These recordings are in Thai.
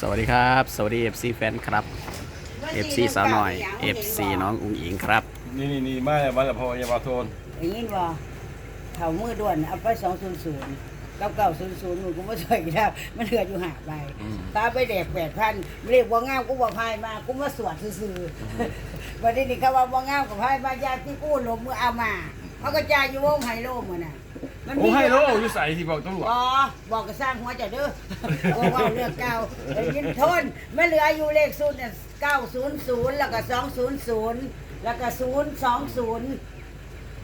สวัสดีครับ สวัสดี FC แฟนครับ FC สาวหน่อย FC น้องอุ๋งอิงครับ นี่นี่นี่มาบ้านละพอยาบาโทนอย่างนี้บ่เขามือด่วนเอาไปสองศูนย์ศูนย์เก้าเก้าศูนย์ศูนย์มึงกูไม่ช่วยอีกแล้วมันเหลืออยู่หาใบตาไปแดกแปดพันเรียกว่างามกูบอกพายมากูมาสวดซื่อๆวันนี้นี่เขาว่าว่างามกับพายมายาที่กู้ลมมือเอามาเขาก็จ่ายอยู่วงไฮโลมือน่ะ มันโอ้ให้โลอยู่ใส่ที่บอกตำรวจ อ๋อบอกก็สร้างหัวจะเด้อว่าว่าเรื่องเก่าได้ยินทนไม่เหลืออยู่เลขศูนย์เก้าศูนย์ศูนย์แล้วก็สองศูนย์ศูนย์แล้วก็ศูนย์สองศูนย์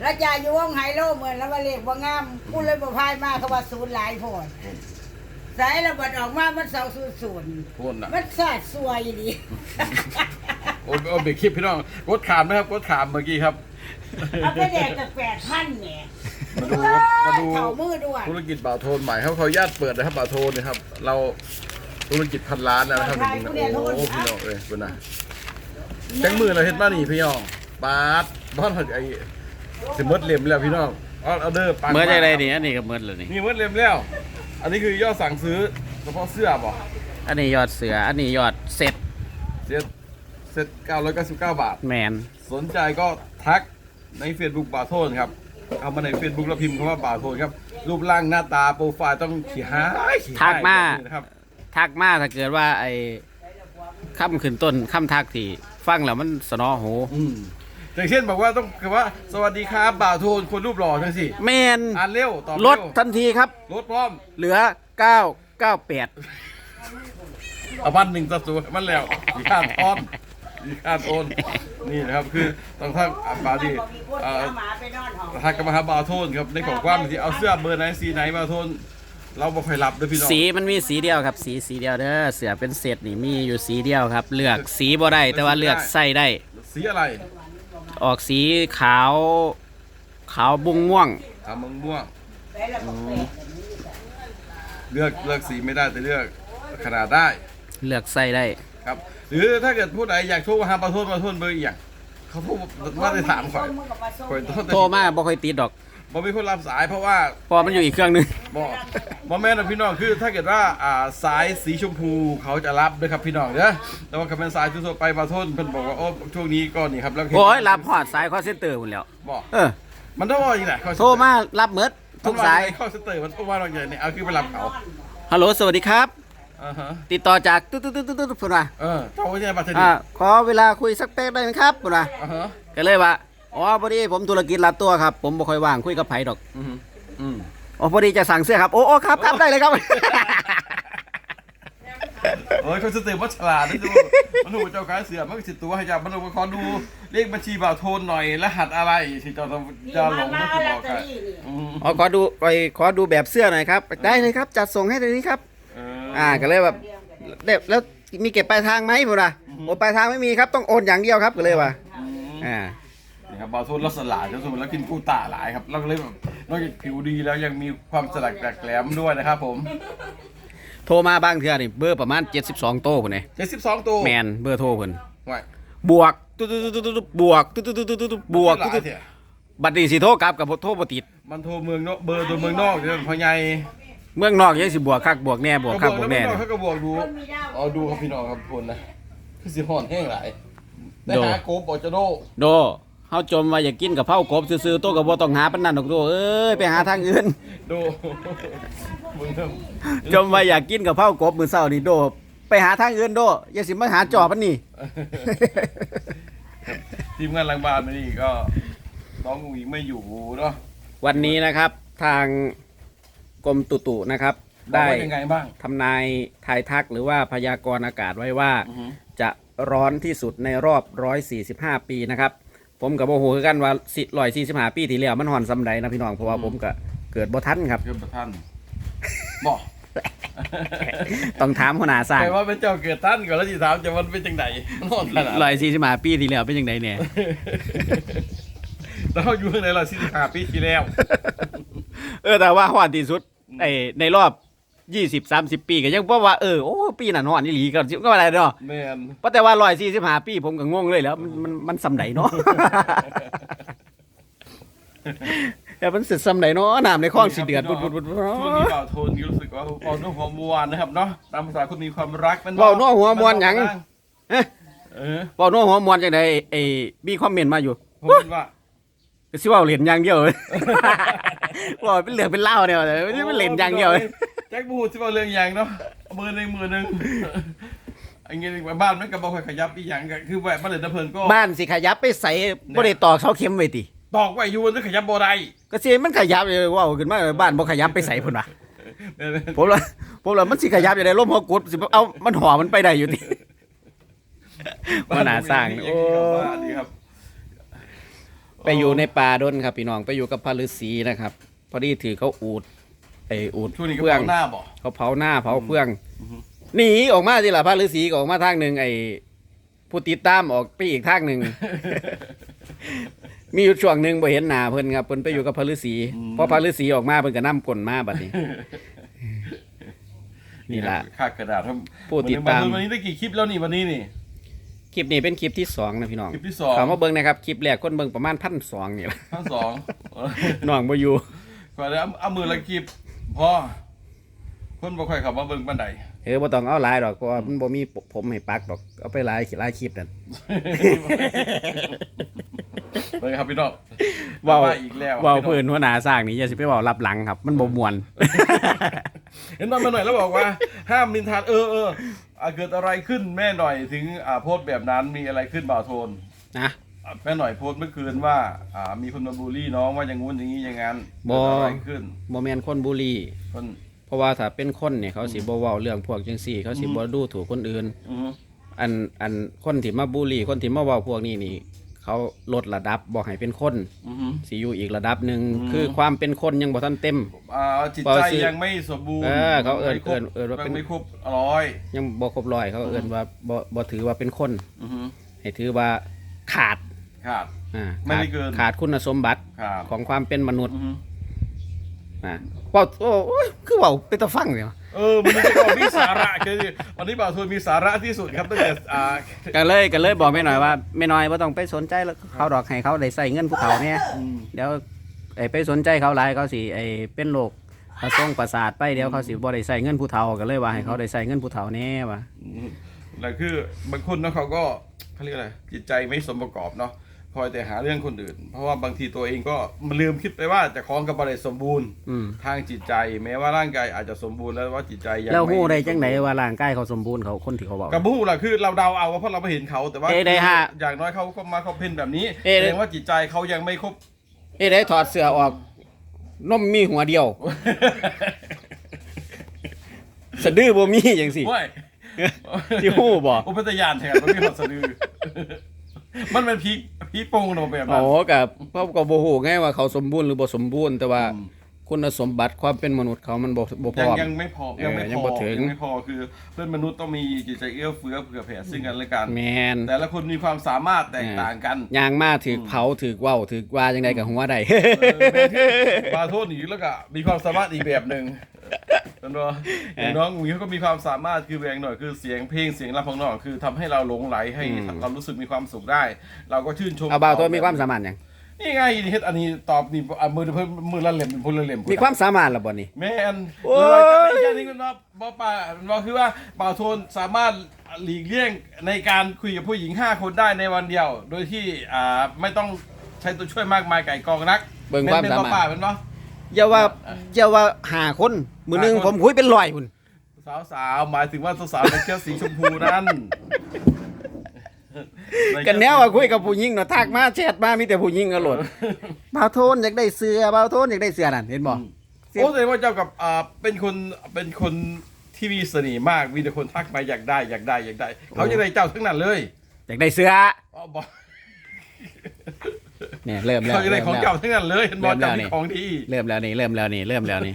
แล้วจ่ายอยู่วงไฮโลเหมือนแล้วมาเลขว่างามพูดเลยบ่พายมาเขาว่าศูนย์หลายโพดสายระเบิดออกมามันสองศูนย์ศูนย์โทนนะมันสาดสวยดี โอ้โอ้เบรกคลิปพี่น้องกดขามนะครับกดขามเมื่อกี้ครับ เอาไปแดกกับแปดพันเนี่ยมาดูครับมาดู เข่ามือด้วยธุรกิจบ่าวโทนใหม่เขาขออนุญาตเปิดนะครับบ่าวโทนนะครับ เราธุรกิจพันล้านแล้วนะครับจริงๆนะโอ้โหพี่น้องเลยคุณนะแจ้งมือเราเห็นมานี่พี่น้องบาสบ้านไอ้สิมดเล็มแล้วพี่น้องออเดอร์ปังเมื่อจะได้นี่อันนี้ก็เมื่อเลยนี่นี่มดเล็มแล้ว อันนี้คือยอดสั่งซื้อเฉพาะเสื้อบ่อันนี้ยอดเสืออันนี้ยอดเซ็ตเซ็ตเซ็ต999บาท แมนสนใจก็ทัก ใน Facebook บาโทนครับเอามาใน Facebook แล้วพิมพ์คำว่าบาโทนครับ รูปร่างหน้าตาโปรไฟล์ต้องขี่หายขี่หยทักมา แบบนี้นะครับ ทักมาถ้าเกิดว่าไอ้ค่ำขึ้นต้นค่ำทักที่ฟังแล้วมันสนอหูอืมอย่างเช่นบอกว่าต้องคือว่า สวัสดีครับบาโทนคนรูปหล่อทั้งสิแมนอ่านเร็วตอบลเร็ดวทันทีครับ ลดพร้อมเหลือ 998เอาพันหนึ่งตัดสูมันแล้วมีค่าทอน มีค่าโอนนี่นะครับคือต้องทักอ่าบาดีมีคนเอ่อเอาหมาไปนอนห้องทักกันมาหาบาโทนครับในของกว้างที่เอาเสื้อเบอร์ไหนสีไหนบาโทน เราบ่ค่อยรับเด้วยพี่น้องสีมันมีสีเดียวครับ สีสีเดียวเด้อเสือเป็นเศษนี่มีอยู่สีเดียวครับ เลือกสีบ่ได้แต่ว่าเลือกใส่ได้ สีอะไรออกสีขาว ขาวบุ้งม่วงขาวมะม่วงแล้วเราก็แปะเลือกเลือกสีไม่ได้แต่เลือกขนาดได้ เลือกใส่ได้ครับ หรือถ้าเกิดผู้ใดอยากโทรมาหาปลาโทษปลาโทษเบอร์อีกอย่างเขาโทรมาได้ถามข่อยข่อยโทษโทรมาบ่ค่อยติดดอกบ่มีคนรับสายเพราะว่าเพอมันอยู่อีกเครื่องหนึงบ่บ่แม่นนะพี่น้องคือ ถ้าเกิดว่าอ่าสายสีชมพูเขาจะรับด้วยครับพี่น้องเด้อแต่ว่าถ้าเป็นสายทั่วๆไปปลาโทษเพิ่นบอกว่าโอ้ช่วงนี้ก็นี่ครับแล้วโอ้ยรับฮอดสายคอเซ็นเตอร์หมดแล้วบ่เออมันต้องว่าอย่างไรโทรมารับเมิดทุกสายเข้าสเตอร์มันต้องว่าเราอย่างนี้เอาคือไปรับเขาฮัลโหลสวัสดีครับ อ่าฮะติดต่อจากตุ๊ดตุ๊ดตุ๊ดตุ๊ดตุ๊ดพุ่นว่าเออเจ้าเนี่ยบัตรเทรอ่าดิตขอเวลาคุยสักแป๊บได้ไหมครับพุ่นว่าอ่าฮะก็เลยว่าอ๋อพอดีผมธุรกิจลัดตัวครับ ผมบ่ค่อยว่างคุยกับไผดอกอืมอืมอ๋อพอดีจะสั่งเสื้อครับโอ้โอ้ครับครับได้เลยครับ โอ้ยเขาสเตอร์มันฉลาดนะดูมันหูเจ้าขายเสือมันก็สิตัวให้จับมันดูขอดูเลขบัญชีบ่าวโทนหน่อยรหัสอะไรที่เจ้าต้องจะหลงมาก็มาคือลบออตกเตอกันรี่นี่อืมอ๋อขอดูไปขอดูแบบเสื้อหน่อยครับ ได้เลยครับ จัดส่งให้เดี๋ยวนี้ครับเออ่าก็เลยแบบเด็แล้วมีเก็บปลายทางไหมพุ่นว่าโอ้ปลายทางไม่มีครับต้องโอนอย่างเดียวครับก็เลยว่าอืมอ่านี่ครับบ่าวโทนเราสลาดจะสมแล้วกินกูตาหลายครับเราก็เลยแบบนอกจากผิวดีแล้วยังมีความสลักแหลมด้วยนะครับผมโทรมาบางเทื่อนี่เบอร์ประมาณ 72 โต้พุ่นนี่72ตัวแมนเบอร์โทรเพิ่นไว้บวกตุ๊ดตุ๊ดตุ๊ดตุ๊ดตุ๊ดบวกตุ๊ดตุ๊ดตุ๊ดตุ๊ดตุ๊ดบวกหลาตุ๊ดตุ๊ดยเถอะบัดนี้สิโทรกลับกับโทรบ่ติด มันโทรเมืองนอกเบอร์ตัวเมืองนอกเดี๋ยวพอใหญ่ เมืองนอกยังสิบวกคักบวกแน่บวกคักบวกแน่แล้วเนี่ย เขาก็บวกดูคนมีดาวเอาดูครับพี่น้องครับทุกคนนะคือสิห่อนแห้งหลายได้โด หาโกบอจะโดโดเฮาจมว่าอยากกินกับเผากบซื่อๆโตก็บ่ต้องหาปานนั้นดอกโดเอ้ยไปหาทางอื่น โดมึงเริ่มจมว่าอยากกินกับเผากบมื้อเช้านี่โด ไปหาทางอื่นโดอย่าสิมาหาจอปานนี้ทีมงานหลังบ้านมานี่ก็น้องอุ๋งไม่อยู่เนาะวันนี้นะครับทาง กรมตุตุนะครับ ได้ได้ยังไงบ้าง ทำนายทายทักหรือว่าพยากรณ์อากาศไว้ว่า อือฮึ จะร้อนที่สุดในรอบ 145 ปีนะครับ ผมกับโมโหคือกันว่าสิร้อยสี่สิบห้าปีที่แล้วมันหอนสำใดนะพี่น้องเพราะว่าผมก็เกิดบ่ทันครับ เกิดประท่านบอกต้องถามหัวหน้าสร้าง ใครว่าเป็นเจ้าเกิดท่านก่อนแล้วสิถามจะมันเป็นจังไหนมันห่อนขนาดร้อยสี่สิบห้าปีที่แล้วเป็นยังไงเนี่ยแล้วอยู่ข้างในเราสิบห้าปีที่แล้ว เออแต่ว่าหอนที่สุดในในรอบยี่สิบสามสิบปีก็ยังเพราะว่าเออโอ้ปีนั้นหอนนี่หลีก็ก็อะไรเนาะแมนเพราะแต่ว่าร้อยสี่สิบห้าปีผมก็งงเลยแล้ว มันมันมันสำใดเนาะ แต่มันเสร็จซ้ำไหนเนาะน้ำในคลองสิเดือดบุดบุดบุดบุดช่วงนี้เป่าโทนรู้สึกว่าพอนุ่มหัวมวนนะครับเนาะตามภาษาคนมีความรักมันเว้านัวหัวม่วนหยังเอ๊ะเออเว้าโน้หัวมวนจังไดไอ้มีคอมเมนต์มาอยู่ผมคิดว่า ก็สิเว้าเล่นอย่างเดียวเลย เว่าเป็นเรื่องเป็นเล่าวเนี่ยแต่ไม่ใช่มันเล่นอย่างเดียวเลยแจ็คบูดที่ว่าเรื่องอย่างเนาะมือหนึ่งมือหนึ่งอันนี้บ้านมันก็บอกให้ขยับอีหยังก็คือแบบบ้านเดือดเพลินก็บ้านสิขยับไปใส่บ่ได้ตอกเสาเข็มไว้ติตอกไว้อยู่มันจะขยับบ่ได้ก็สิมันขยับเลยเว้าขึ้นมาบ้านบ่ขยับไปใส่พุ่นว่ะผมว่าผมว่ามันสิขยับอยู่ในลมหัวกุดสิเอามันห่อมันไปได้อยู่ติว่าน่าสร้างโอ้บ้านนี่ครับไปอยู่ในป่าดนครับพี่น้องไปอยู่กับพระฤาษีนะครับ พอดีถือเขาอูดไอ้อูดช่วงนี้ก็เพื่องเผาหน้าบ่ เขาเผาหน้าเผาเพื่องอือฮึ หนีออกมาสิล่ะพระฤาษีก็ออกมาทางหนึ่งไอ้ผู้ติดตามออกไปอีกทางหนึ่ง มีอยู่ช่วงหนึ่งบ่เห็นหน้าเพิ่นครับเพิ่นไปอยู่กับพระฤาษีพอพระฤาษีออกมาเพิ่นก็นำกลมาบัดนี้ นี่ล่ะ ค่ากระดาษครับผู้ติดตาม วันนี้ได้กี่คลิปแล้วนี่วันนี้นี่ คลิปนี้เป็นคลิปที่สองนะพี่น้องคลิปที่สอง เขามาเบิ่งนะครับคลิปแรกคนเบิ่งประมาณพันสองนี่ล่ะทั้งสอง น้องบ่อยู่ ก่อนแล้วเอามือละคลิปพ่อคนบ่ค่อยเขับมาเบิ่งบันไดเออบ่ต้องเอาหลายดอกเพราะว่ามันบ่มีผมให้ปักดอกเอาไปหลายหลายคลิปนั่นเบิ่งครับพี่น้องเว้ามาอีกแล้วเว้าพี่น้องเพิ่นหัวหน้าสร้างนี่อย่าสิไปเว้ารับหลังครับ มันบ่ม่วน เห็นมามาหน่อยแล้วบอกว่า ห้ามนินทานเออเอออะเกิดอะไรขึ้นแม่หน่อยถึงอ่าโพสต์แบบนั้นมีอะไรขึ้นบ่าวโทนนะอะ แม่หน่อยโพสต์เมื่อคืนว่าอ่ามีคนมาบูลลี่น้องว่าอย่างงู้นอย่างนี้อย่างนั้นบ่ เกิดอะไรขึ้นบ่แม่นคนบุรี คนเพราะว่าถ้าเป็นคนเนี่ยเขาสิบ่เว้าเรื่องพวกจังซี่ เขาสิบ่ดูถูกคนอื่น อือฮึอันอันคนที่มาบูลลี่คนที่มาเว้าพวกนี้นี่ เขาลดระดับบ่ให้เป็นคนอือฮึ สิอยู่อีกระดับหนึ่งอืม คือความเป็นคนยังบ่ทันเต็ม อ่าจิตบ่ใจสิยังไม่สมบูรณ์เออเขาเอิ้นไม่ครบเอิ้นเอิ้นว่าเป็น ยังไม่ครบร้อยยังบ่ครบร้อยเขาเอิ้นว่าบ่บ่ถือว่าเป็นคน อือฮึให้ถือว่าขาด ขาดอ่าไม่ได้ขาดเกิน ขาดคุณสมบัติขาดของความเป็นมนุษย์อือฮึอ่าเว้าโอ้โอ้ยคือเว้าเป็นตาฟังเนี่ยเออมันไม่ใช่ว่ามีสาระคือวันนี้บ่าวโทนมีสาระที่สุดครับตั้งแต่อ่าก็เลยก็เลยบอกแม่หน่อยว่าแม่น้อยว่าต้องไปสนใจแล้วเขาดอกให้เขาได้ใส่เงินภูเขาเนี่ย อืมเดี๋ยวไอ้ไปสนใจเขาหลายเขาสิไอ้เป็นโรคประสงประสาทไปเดี๋ยวเขาสิบ่ได้ใส่เงินผู้เฒ่าก็เลยว่าให้เขาได้ใส่เงินผู้เฒ่าแน่ว่ะแล้วคือบางคนเนาะเขาก็เขาเรียกอะไรจิตใจไม่สมประกอบเนาะ คอยแต่หาเรื่องคนอื่น เพราะว่าบางทีตัวเองก็มันลืมคิดไปว่าจะคล้องกับบริสมบูรณ์อืมทางจิตใจ แม้ว่าร่างกายอาจจะสมบูรณ์แล้วว่าจิตใจยังแล้วฮู้ม่ได้จังไหนว่าร่างกายเขาสมบูรณ์เขาคนที่เขาบอก กับบู้ล่ะคือเราเดาเอาว่าเพราะเราไม่เห็นเขาแต่ว่าเอ๊ะได้ฮะอย่างน้อยเขาก็มาเขาเพ่นแบบนี้เอ๊ะแสดงว่าจิตใจเขายังไม่ครบ เอ้ได้ถอดเสื้อออกนมมีหัวเดียว สะดือบ่มีจังสิเว้ยที่ฮู้บ่อุปทยานแทนมันมีความสะดือ มันเป็นพีพีโปงเนาะแบบนั้อ๋นอกับเพราะก็บ่ฮู้ไงว่าเขาสมบูรณ์หรือบ่สมบูรณ์แต่ว่าอืม คุณสมบัติความเป็นมนุษย์เขามันบ่บ่พยัร้งอม ยังไม่พอเออยังไม่ยังพบ่อถึง ยังไม่พอคือ เพื่อนมนุษย์ต้องมีจิตใจเอื้อเฟื้อเผื่อแผ่ซึ่งกันและกัน แมนแต่ละคนมีความสามารถแตกต่างกันยางมาถือเผาถือเว้าถือว่าจังไดกับหัวใด เออแม่ที่มาโทษหนีแล้วก็มีความสามารถอีกแบบหนึ่ง เป็นว่าน้องหมีเขาก็มีความสามารถคือแรงหน่อยคือเสียงเพลงเสียงรำของน้องคือทำให้เราหลงไหลให้อืม เรารู้สึกมีความสุขได้ เราก็ชื่นชมเอาบ่าวโทษมีความสามารถหยังนี่ไงเฮ็ดอันนี้ตอบนี่อะมือเพิ่นมือละเล่มพลละเล่มมีความสามารถละบ่นี่ แม่นโอ้ยแค่นี้คุณว่าบ่ป่าบ่คือว่าบ่าวโทนสามารถหลีกเลี่ยงในการคุยกับผู้หญิง 5 คนได้ในวันเดียว โดยที่อ่าไม่ต้องใช้ตัวช่วยมากมายไก่กองนักเบิ่งความเป็นสาบ่มารถป่าเป็นบ่ อย่าว่าอย่าว่าหาคนมือหนึงหาคนผมคุยเป็นร้อยพุ่นสาวสาวๆหมายถึงว่าสาวๆในเชือกสีชมพูนั่นกันแนวว่าคุยกับผู้หญิงเนาะทักมาแชทมามีแต่ผู้หญิงก็โหลดบ่าวโทนอยากได้เสื้อบ่าวโทนอยากได้เสื้อนั่นเห็นบ่เสียงโอ้แสดงว่าเจ้ากับอ่าเป็นคนเป็นคนที่มีเสน่ห์มากมีแต่คนทักมาอยากได้อยากได้อยากได้ เขาอยากได้เจ้าทั้งนั้นเลยอยากได้เสื้อ อ๋อบอก เนี่ยเริ่มแล้วเขาอยากได้เริ่มของแล้วเจ้าทั้งนั้นเลยเห็นบอกเริ่เจ้ามแล้วนี่มีของดีเริ่มแล้วนี่เริ่มแล้วนี่เริ่มแล้วนี่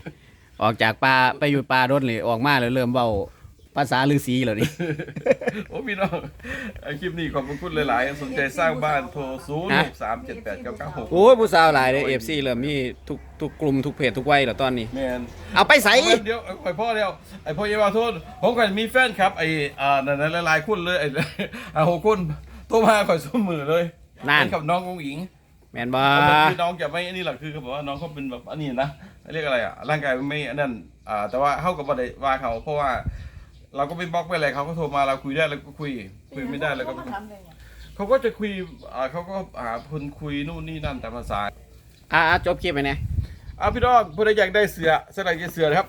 ออกจากป่าไปอยู่ป่ารถเลยออกมาแล้วเริ่มเว้าภาษาฤาษีแล้วนี่โอ้พี่น้องไอคลิปนี้ขอบคุณหลายๆ สนใจสร้างบ้านโทรศูนย์หกสามเจ็ดแปดเก้าเก้าหกโอ้ยผู้สาวหลายเลยเอฟซีเริ่มมีทุกทุกกลุ่มทุกเพจทุกวัยแล้วตอนนี้แมนเอาไปใส่เดี๋ยวไอพ่อเดียวไอพ่อเยาวาโทษผมก็มีแฟนครับไออ่านั่นๆหลายๆคนเลยไออ่าหกคนโทรมาข่อยสมมือเลยนั่นเป็นกับน้ององหญิง แม่นบ่แต่คือน้องจะไม่อันนี้หรอกคือเขาบอกว่าน้องเขาเป็นแบบอันนี้นะเรียกอะไรอะร่างกายไม่อันนั้นอ่าแต่ว่าเขากับบ่ได้ว่าเขาเพราะว่า เราก็ไม่บล็อกไปอะไรเขาก็โทรมาเราคุยได้เราก็คุย คุยไม่ได้แล้วก็เขาก็จะคุยอ่าเขาก็หาคนคุยนู่นนี่นั่นแต่ภาษาอะจบคลิปไปเนี่ยอะพี่น้องผู้ใดอยากได้เสือเสื้อลายเสือนะครับ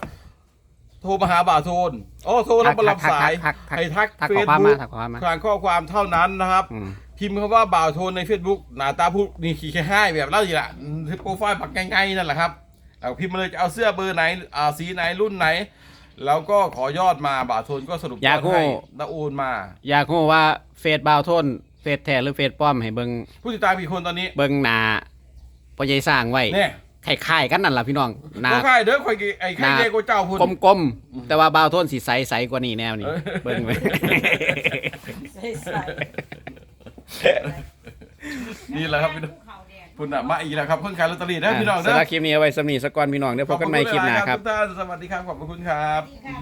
โทรมาหาบ่าวโทนโอ้โทรแล้วมารับสายทักทักให้ทักทักเฟขอซความบุ๊มากทักขอความมาทางข้อความเท่านั้นนะครับอืม พิมพ์คำว่าบ่าวโทนใน Facebook หน้าตาผู้นี่ขี้แค่ให้แบบเล่าอย่างละโปรไฟล์ปักง่ายๆนั่นแหละครับเอาพิมพ์มาเลยจะเอาเสื้อเบอร์ไหนอ่าสีไหนรุ่นไหน แล้วก็ขอยอดมาบ่าวโทนก็สรุปยอดให้แล้วโอนมา อยากรู้ว่าเฟซบาวโทนเฟซแท้หรือเฟซปลอมให้เบิ่งผู้ติดตามกี่คนตอนนี้เบิ่งหน้าพ่อใหญ่สร้างไว้เนี่ยคล้ายๆกันนั่นล่ะพี่น้องหน้า ก็ค่ายเด้อคอยกี่ไอ้ค่ายเด็กกว่าเจ้าพุ่น กลมๆ แต่ว่าบาวโทนสิใสๆกว่านี้แนวนี้ เออเบิ่งไว้ นี่แหละครับพี่น้องคุณอะมาอีกแล้วครับเพิ่งขายลอตเตอรี่นะพี่น้องสำนะหรับคลิปนี้เอาไว้สำนีสักก่อนพี่น้องเดี๋ยวพบกันใหม่คลิปหน้าครับ ทุกท่านสวัสดีครับขอบพระคุณครับดีค่ะ